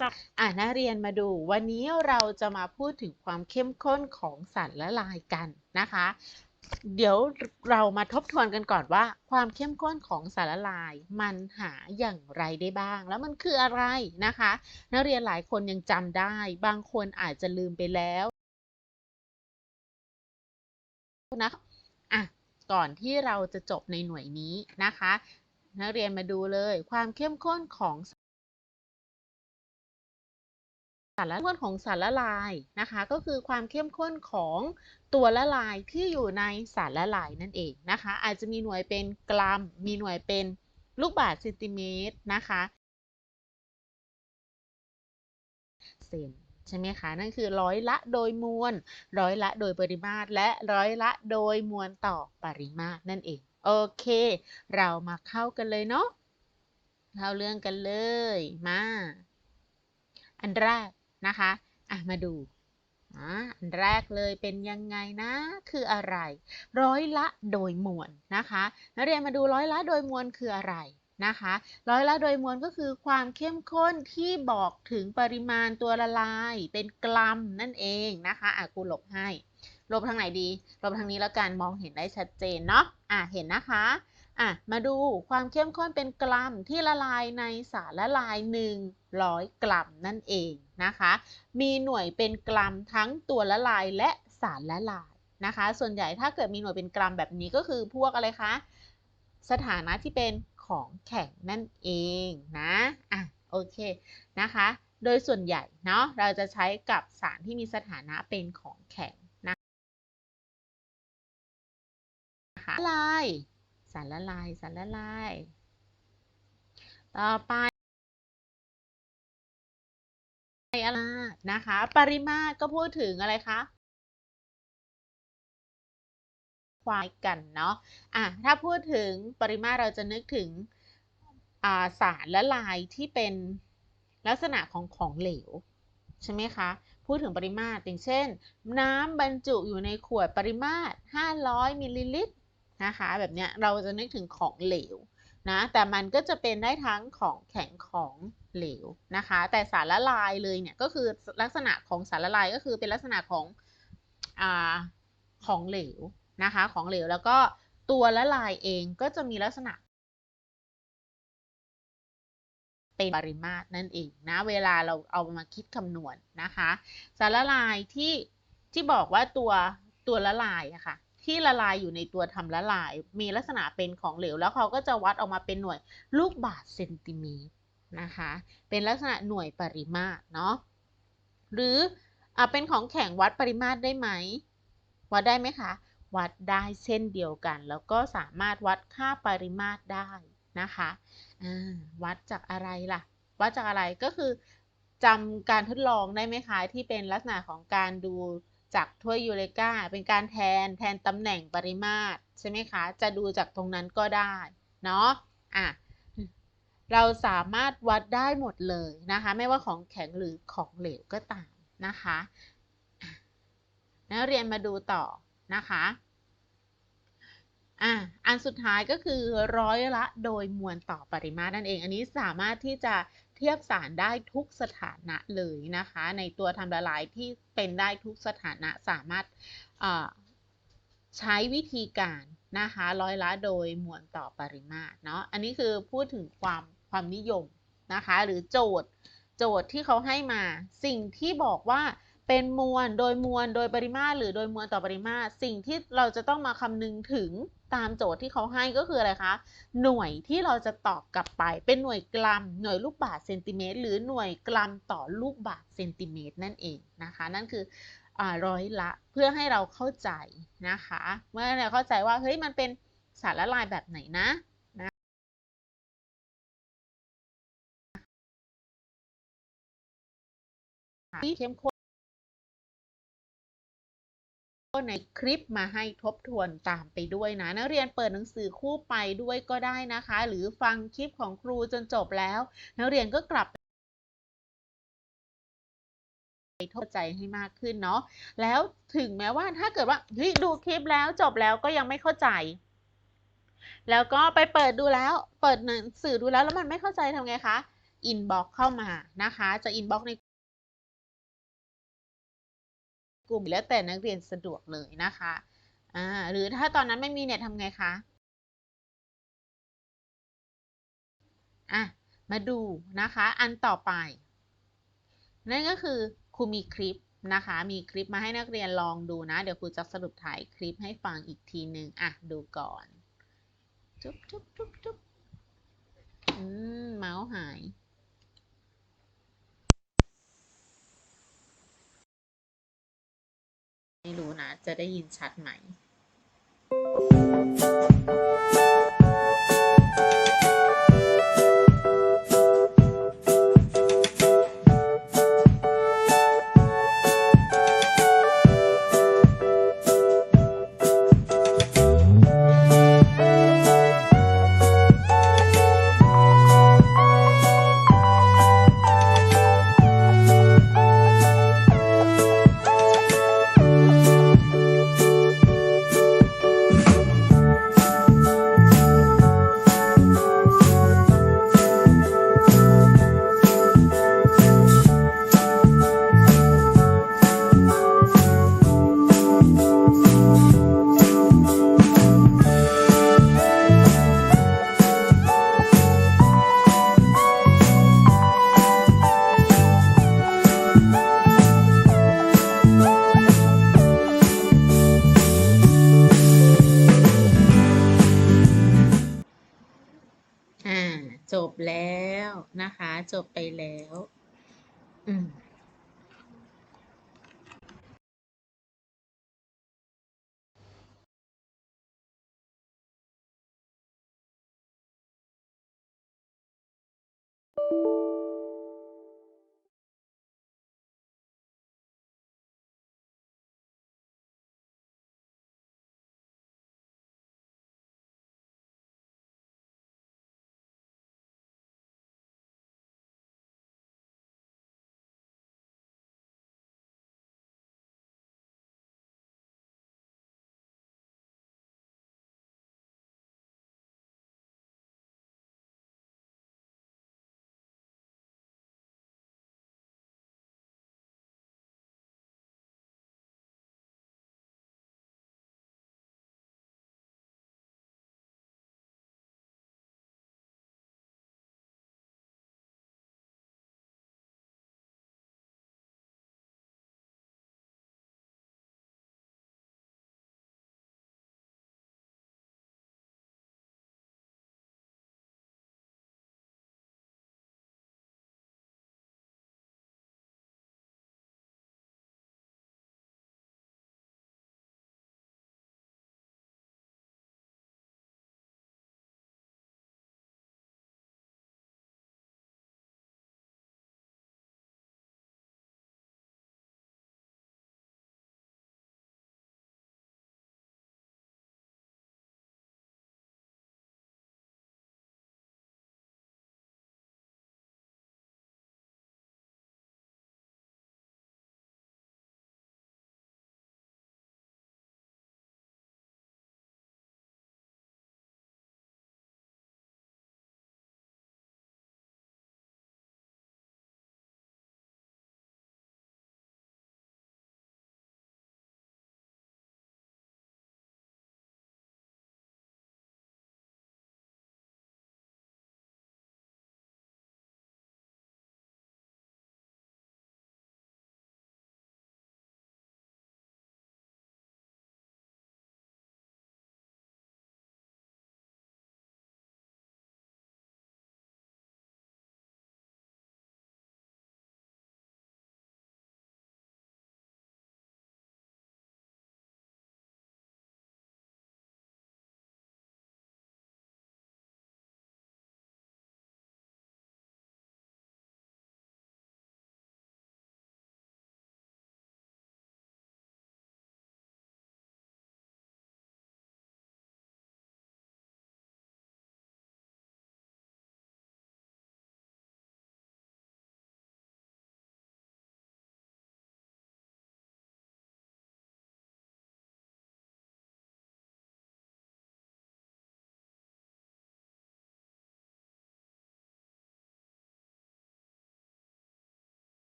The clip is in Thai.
จับอะนักเรียนมาดูวันนี้เราจะมาพูดถึงความเข้มข้นของสารละลายกันนะคะ เดี๋ยวเรามาทบทวนกันก่อนว่า ความเข้มข้นของสารละลายมันหาอย่างไรได้บ้าง แล้วมันคืออะไรนะคะ นักเรียนหลายคนยังจำได้ บางคนอาจจะลืมไปแล้วนะอะก่อนที่เราจะจบในหน่วยนี้นะคะ นักเรียนมาดูเลยความเข้มข้นของ สารละข้นของสารละลายนะคะ ก็คือความเข้มข้นของตัวละลายที่อยู่ในสารละลายนั่นเองนะคะ อาจจะมีหน่วยเป็นกรัม มีหน่วยเป็นลูกบาศก์เซนติเมตรนะคะเซนใช่ไหมคะ นั่นคือร้อยละโดยมวล ร้อยละโดยปริมาตร และร้อยละโดยมวลต่อปริมาตรนั่นเอง โอเค เรามาเข้ากันเลยเนาะ เข้าเรื่องกันเลย มา อันแรก นะคะอะมาดูอันแรกเลยเป็นยังไงนะคืออะไร ร้อยละโดยมวลนะคะนักเรียนมาดูร้อยละโดยมวลคืออะไรนะคะ ร้อยละโดยมวลก็คือความเข้มข้นที่บอกถึงปริมาณตัวละลาย เป็นกรัมนั่นเองนะคะอะกูลบให้ลบทางไหนดีลบทางนี้แล้วกันมองเห็นได้ชัดเจนเนาะอะเห็นนะคะ อะ มาดูความเข้มข้นเป็นกรัมที่ละลายในสารละลาย 100 กรัมนั่นเองนะคะ มีหน่วยเป็นกรัมทั้งตัวละลายและสารละลายนะคะ ส่วนใหญ่ถ้าเกิดมีหน่วยเป็นกรัมแบบนี้ก็คือพวกอะไรคะ สถานะที่เป็นของแข็งนั่นเองนะ อะ โอเคนะคะ โดยส่วนใหญ่เนาะเราจะใช้กับสารที่มีสถานะเป็นของแข็งนะคะละลายารละลาย สารละลาย ต่อไปอะไรนะคะ ปริมาตรก็พูดถึงอะไรคะควายกันเนาะอะถ้าพูดถึงปริมาตรเราจะนึกถึงาสารละลายที่เป็นลักษณะของของเหลว ใช่ไหมคะ พูดถึงปริมาตรอย่างเช่น น้ำบรรจุอยู่ในขวดปริมาตร 500มิลลิลิตร นะคะ แบบเนี้ยเราจะนึกถึงของเหลวนะแต่มันก็จะเป็นได้ทั้งของแข็งของเหลวนะคะ แต่สารละลายเลยเนี่ยก็คือลักษณะของสารละลายก็คือเป็นลักษณะของอ่าของเหลวนะคะ ของเหลวแล้วก็ตัวละลายเองก็จะมีลักษณะ เป็นปริมาตรนั่นเองนะเวลาเราเอามาคิดคำนวณนะคะ สารละลายที่ที่บอกว่าตัวตัวละลายอะค่ะ ที่ละลายอยู่ในตัวทำละลาย มีลักษณะเป็นของเหลว แล้วเขาก็จะวัดออกมาเป็นหน่วยลูกบาศก์เซนติเมตรนะคะ เป็นลักษณะหน่วยปริมาตรเนาะ หรืออเป็นของแข็งวัดปริมาตรได้ไหม วัดได้ไหมคะ วัดได้เช่นเดียวกัน แล้วก็สามารถวัดค่าปริมาตรได้นะคะวัดจากอะไรล่ะ วัดจากอะไรก็คือจำการทดลองได้ไหมคะ ที่เป็นลักษณะของการดู จากถ้วยยูเรกาเป็นการแทนแทนตำแหน่งปริมาตรใช่ไหมคะ จะดูจากตรงนั้นก็ได้เนาะอะเราสามารถวัดได้หมดเลยนะคะ ไม่ว่าของแข็งหรือของเหลวก็ตามนะคะนักเรียนมาดูต่อนะคะอะอันสุดท้ายก็คือร้อยละโดยมวลต่อปริมาตรนั่นเอง อันนี้สามารถที่จะ เทียบสารได้ทุกสถานะเลยนะคะ ในตัวทำละลายที่เป็นได้ทุกสถานะสามารถใช้วิธีการนะคะร้อยละโดยมวลต่อปริมาตรเนาะอันนี้คือพูดถึงความความนิยมนะคะ หรือโจทย์โจทย์ที่เขาให้มาสิ่งที่บอกว่า เป็นมวลโดยมวลโดยปริมาตรหรือโดยมวลต่อปริมาตร สิ่งที่เราจะต้องมาคำนึงถึงตามโจทย์ที่เขาให้ก็คืออะไรคะ หน่วยที่เราจะตอบกลับไป เป็นหน่วยกรัม หน่วยลูกบาศก์เซนติเมตรหรือหน่วยกรัมต่อลูกบาศก์เซนติเมตรนั่นเองนะคะ นั่นคือร้อยละเพื่อให้เราเข้าใจนะคะ เมื่อเราเข้าใจว่าเฮ้ยมันเป็นสารละลายแบบไหนนะที่เข้มข้น ในคลิปมาให้ทบทวนตามไปด้วยนะ นักเรียนเปิดหนังสือคู่ไปด้วยก็ได้นะคะ หรือฟังคลิปของครูจนจบแล้ว นักเรียนก็กลับไปเข้าใจให้มากขึ้นเนาะแล้วถึงแม้ว่าถ้าเกิดว่าเฮ้ยดูคลิปแล้วจบแล้วก็ยังไม่เข้าใจ แล้วก็ไปเปิดดูแล้ว เปิดหนังสือดูแล้วแล้วมันไม่เข้าใจทำไงคะอินบ็อกเข้ามานะคะ จะอินบ็อกใน กลุ่มแล้วแต่นักเรียนสะดวกเลยนะคะอ่าหรือถ้าตอนนั้นไม่มีเนี่ยทำไงคะอะมาดูนะคะอันต่อไป นั่นก็คือครูมีคลิปนะคะ มีคลิปมาให้นักเรียนลองดูนะ เดี๋ยวครูจะสรุปถ่ายคลิปให้ฟังอีกทีหนึ่งอะดูก่อนจุ๊บจุ๊บจุ๊บจุ๊บอืมเมาส์หาย ไม่รู้นะ จะได้ยินชัดไหม จบไปแล้ว อืม